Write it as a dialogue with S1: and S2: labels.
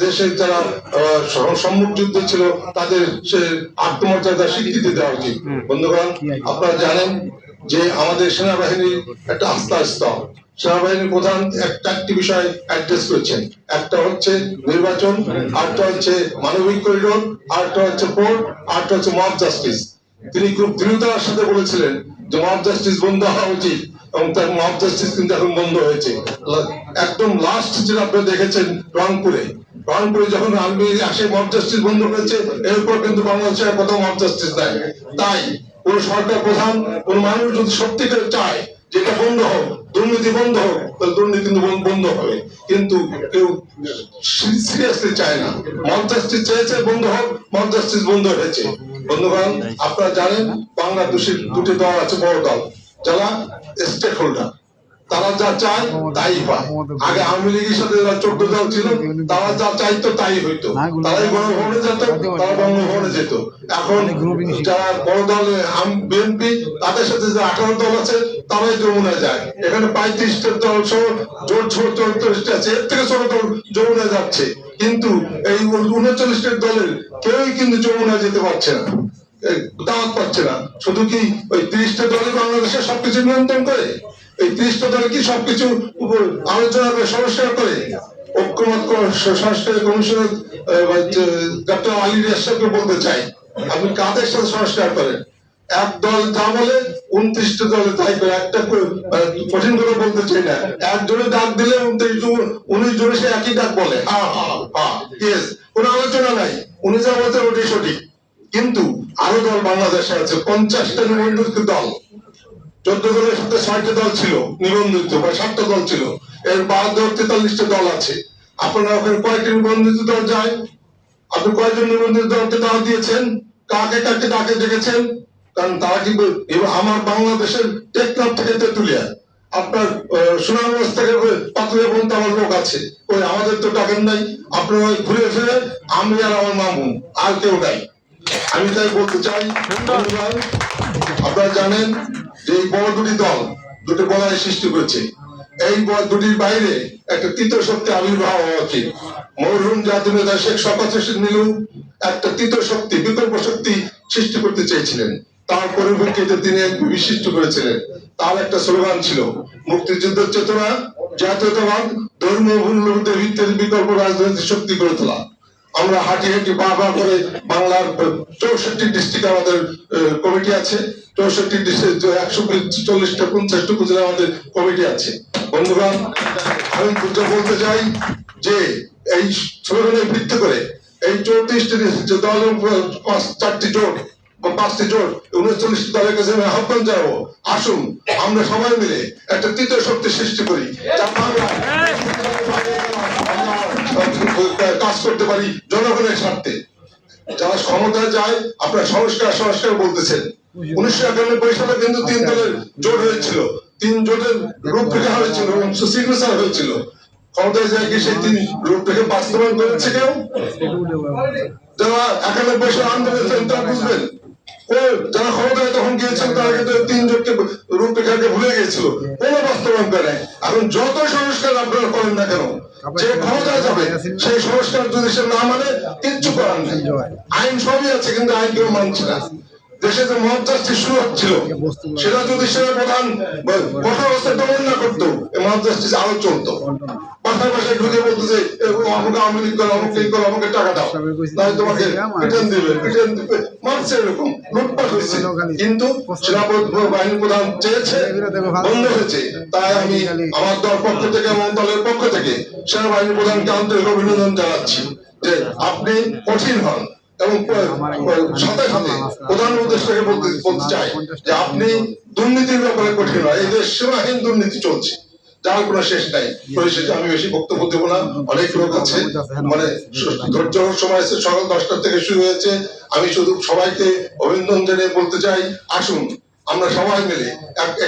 S1: দেশের যারা আহ, স- সম্মুখ যুদ্ধ ছিল তাদের সে আত্মমর্যাদা স্বীকৃতি দেওয়া উচিত। বন্ধুগণ আপনারা জানেন যে আমাদের সেনাবাহিনীর একটা আস্থা স্তর। সেনাবাহিনীর প্রধান এক চারটি বিষয় অ্যাড্রেস করেছেন। একটা হচ্ছে নির্বাচন আরেকটা হচ্ছে মানবিক করিডোর আরেকটা হচ্ছে পোর্ট আরেকটা হচ্ছে মব জাস্টিস তিনি খুব দৃঢ়তার সাথে বলেছিলেন যে মব জাস্টিস বন্ধ হওয়া উচিত এবং তার মব জাস্টিস কিন্তু এখন বন্ধ হয়েছে। একদম লাস্ট যেটা আপনারা দেখেছেন রংপুরে রংপুরে যখন আর্মি আসে মব বন্ধ হয়েছে এরপর কিন্তু বাংলাদেশে কোথাও মব জাস্টিস নাই। তাই কোন সরকার প্রধান কোন মানুষ যদি সত্যিকার চায় যেটা বন্ধ হোক, দুর্নীতি বন্ধ হোক, তাহলে দুর্নীতি কিন্তু বন- বন্ধ হবে। কিন্তু কেউ সিরিয়াসলি চায় না। মব জাস্টিস চেয়েছে, বন্ধ হোক মব বন্ধ হয়েছে। বন্ধুগণ, আপনারা জানেন, বাংলাদেশের দুটি দল আছে, বড় দল। যারা স্টেক হোল্ডার তারা যা চায় তাই পায়। আগে আওয়ামী লীগের সাথে যারা চোদ্দ দল ছিল তারা যা চাইতো তাই হইতো। তারাই গণভবনে যেত তারা বঙ্গভবনে যেত। এখন যারা বড় দল বিএনপি তাদের সাথে যে আঠারো দল আছে তারাই যমুনায় যায়। এখানে পঁয়ত্রিশটা দল সহ জোর ছোট চৌত্রিশটা আছে এর থেকে ছোট দল যমুনায় যাচ্ছে। কিন্তু এই উনচল্লিশটা দলের কেউই কিন্তু যমুনায় যেতে পারছে না। দাওয়াত পাচ্ছে না। শুধু কি ওই তিরিশটা দলই বাংলাদেশে সবকিছু নিয়ন্ত্রণ করে? এই তিরিশটা কি সবকিছু উপর আলোচনা করে? সংস্কার করে ঐক্যমত আলী রেশাকে বলতে চাই, আপনি কাদের সাথে সংস্কার করেন? এক দল বলে দলে তাই করে, একটা কঠিন করে বলতে চাই না। একজনে ডাক দিলে উনত্রিশ উনিশ জনে সে একই ডাক বলে। কোনো আলোচনা নাই। উনি যা বলতে ওটাই সঠিক। কিন্তু আরও দল বাংলাদেশে আছে, পঞ্চাশটা নিবন্ধিত দল। চোদ্দ দলের সাথে ছয়টা দল ছিল নিবন্ধিত বা সাতটা দল ছিল। এর বাদ তেতাল্লিশটা দল আছে। আপনারা ওখানে কয়েকটি নিবন্ধিত দল যায়? আপনি কয়জন নিবন্ধিত দলকে দাওয়াত দিয়েছেন? কাকে কাকে ডাকে ডেকেছেন? কারণ তারা কিন্তু আমার বাংলাদেশের টেকনাফ থেকে তেতুলিয়া। আপনার সুনামগঞ্জ থেকে পাতুলিয়া পর্যন্ত আমার লোক আছে। ওই আমাদের তো ডাকেন নাই। আপনারা ঘুরে ফিরে আমি আর আমার মামু আর কেউ নাই। আমি তাই বলতে চাই আপনারা জানেন যে এই বড় দুটি দল দুটো বলয় সৃষ্টি করেছে। এই দুটির বাইরে একটা তৃতীয় শক্তি আবির্ভাব হওয়া উচিত। মরহুম জাতীয় নেতা শেখ শকত নীলু একটা তৃতীয় শক্তি, বিকল্প শক্তি সৃষ্টি করতে চেয়েছিলেন। তার পরিপ্রেক্ষিতে তিনি এক বিশিষ্ট করেছিলেন। তার একটা স্লোগান ছিল মুক্তিযুদ্ধের চেতনা, জাতীয়তাবাদ ধর্মীয় মূল্যবোধের ভিত্তিতে বিকল্প রাজনৈতিক শক্তি গড়ে তোলা। আমরা হাঁটি হাঁটি পা পা করে বাংলার চৌষট্টি ডিস্ট্রিক্ট আমাদের কমিটি আছে। চৌষট্টি ডিস্ট্রিক্ট একশো চল্লিশটা, পঞ্চাশটা উপজেলা আমাদের কমিটি আছে। বন্ধুগণ, আমি যেটা বলতে চাই যে এই স্লোগানের ভিত্তি করে এই চৌত্রিশটি যে দল পাঁচ, চারটি জোট বা পাঁচটি জোট, উনচল্লিশ দলের কাছে আমি আহ্বান জানাব। আসুন, আমরা সবাই মিলে একটা তৃতীয় শক্তি সৃষ্টি করি, যা বাংলায় কাজ করতে পারি জনগণের স্বার্থে। যারা ক্ষমতায় যায়, আপনার সংস্কার সংস্কার বলতেছেন। উনিশশো একানব্বই সালে কিন্তু তিন দলের জোট হয়েছিল। তিন জোটের রূপরেখা হয়েছিল এবং সিগনেচার হয়েছিল। ক্ষমতায় যায় কি সেই তিন রূপরেখা বাস্তবায়ন করেছে কেউ? যারা একানব্বই আন্দোলন তারা বুঝবেন। যারা ক্ষমতায় তখন গিয়েছিল, তারা কিন্তু তিন জোটকে রূপরেখাকে ভুলে গিয়েছিল। কোনো বাস্তবায়ন করে এখন যত সংস্কার আপনারা করেন না কেন যে ক্ষমতায় যাবে। সেই সংস্কার যদি সে না মানে কিচ্ছু করার নেই আইন সবই আছে কিন্তু আইন কেউ মানছে না। দেশে যে জাস্টিস শুরু হচ্ছিল সেটা যদি সেনা প্রধান কঠোর অবস্থায় দমন না করতো। এই আরও চলতো। বাসায় বাসায় ঢুকে বলতো যে আমাকে আওয়ামী লীগ করো আমাকে এই করো আমাকে টাকা দাও। তাই তোমাকে রিটার্ন দিবে রিটার্ন দিবে। মারছে এরকম। লুটপাট হয়েছে কিন্তু বাহিনী প্রধান চেয়েছে বন্ধ হয়েছে। তাই আমি আমার দল পক্ষ থেকে এবং দলের পক্ষ থেকে সেনাবাহিনী প্রধানকে আন্তরিক অভিনন্দন জানাচ্ছি যে আপনি কঠিন হন এবং সাথে সাথে প্রধান উদ্দেশ্যকে বলতে চাই যে আপনি দুর্নীতির ব্যাপারে কঠিন হয় এই দেশ সীমাহীন দুর্নীতি চলছে। যার কোনো শেষ নাই। পরিশেষে আমি বেশি বক্তব্য দেবো না। অনেক লোক আছে মানে ধৈর্য সময় আছে সকাল দশটা থেকে শুরু হয়েছে। আমি শুধু সবাইকে অভিনন্দন জানিয়ে বলতে চাই আসুন আমরা সবাই মিলে এক-